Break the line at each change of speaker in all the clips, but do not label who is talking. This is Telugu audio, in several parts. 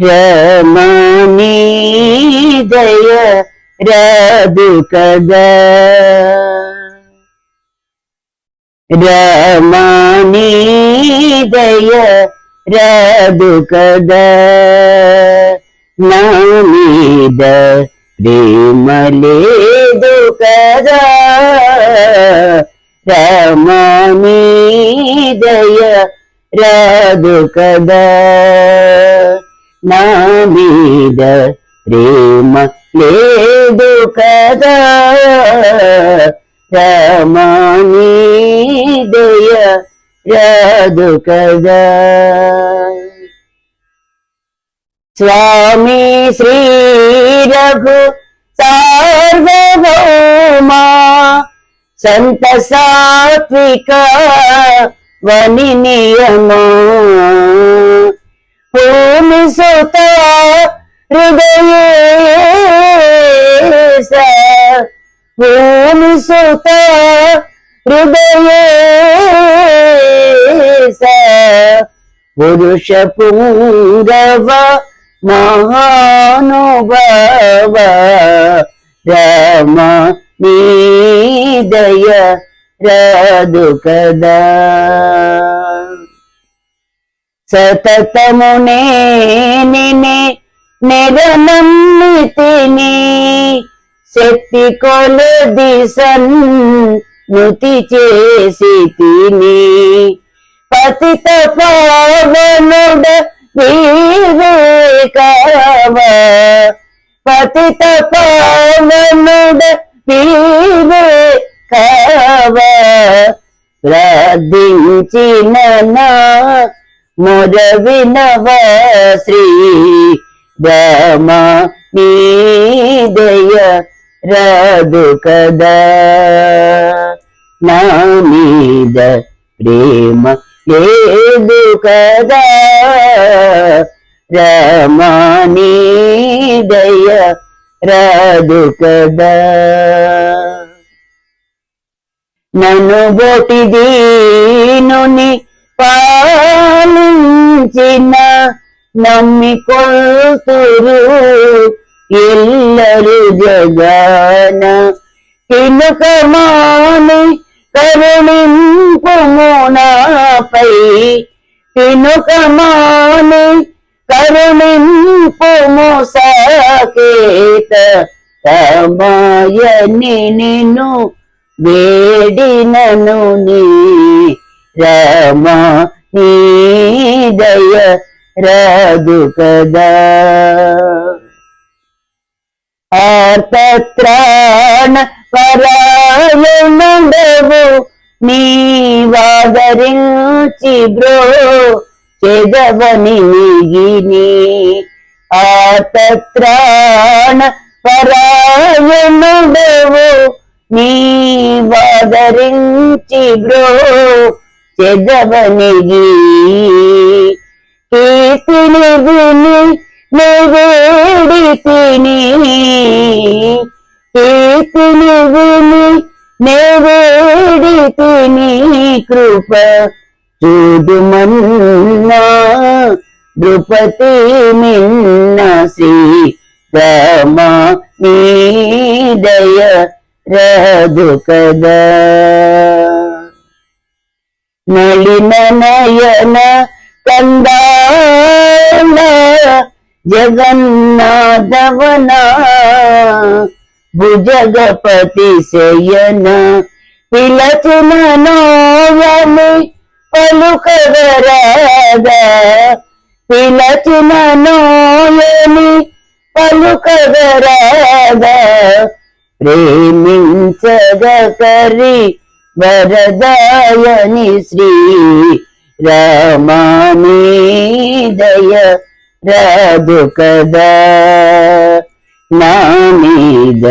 రమణీ దయ రాదు కదా రమణీ దయ రాదు కదా నా మీద ప్రేమ కదా రమణీ దయ రాదు కదా నా మీద ప్రేమ లేదు కదా. రమణీ దయ రాదు కదా. స్వామి శ్రీ రఘు సార్వభౌమా సంత సాత్విక వని నియమా. భూమి సుత హృదయేశ భూమి పురుష పూరవ మహానుభవ రామ నీదయ రాదు కదా. సతతమునే నినే శక్తి కొలది సన్నుతి చేసి తిని. పతిత పవనుడ వివేకవ. పతిత పవనుడ వివేకవ. ప్రార్థించిన నా మొర వినవ శ్రీ రామ నీదయ రాదు కదా నా మీద ప్రేమ లేదు కదా రామ నీదయ రాదు కదా నన్ను బోటి దీనుని పాలించిన నమ్మి కొల్తురు ఎల్లరు జగన. తినుకమాని కరుణింపుమునాపై తినుకమాని కరుణింపుము సాకేత తమాయని నిన్ను వేడినను నీ రామ నీదయ రాదు కదా ఆర్తత్రాణ పరాయణుడవు నీవాదరించి బ్రో చెదవని నీగిని ఆర్తత్రాణ పరాయణుడవు నీవాదరించి బ్రో చెదవనిగి కీర్తిని విని నివేడి తిని కీర్తిని విని నివేడి తిని కృప చూడుమన్నా ద్రుపతి నిన్న శ్రీ రామ నీదయ రాదు కదా. నలిన నయన కందాన జగన్నాథవన భుజగపతి శయన పిలచిన నోయని పలుకగరాగా పిలచిన నోయని ప్రేమించగ ప్రేమించగకరి వరదాయని శ్రీ రామామీదయ రాదు కదా నా మీద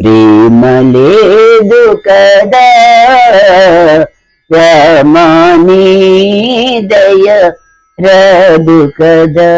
ప్రేమ లేదు కదా రామానీదయ రాదు కదా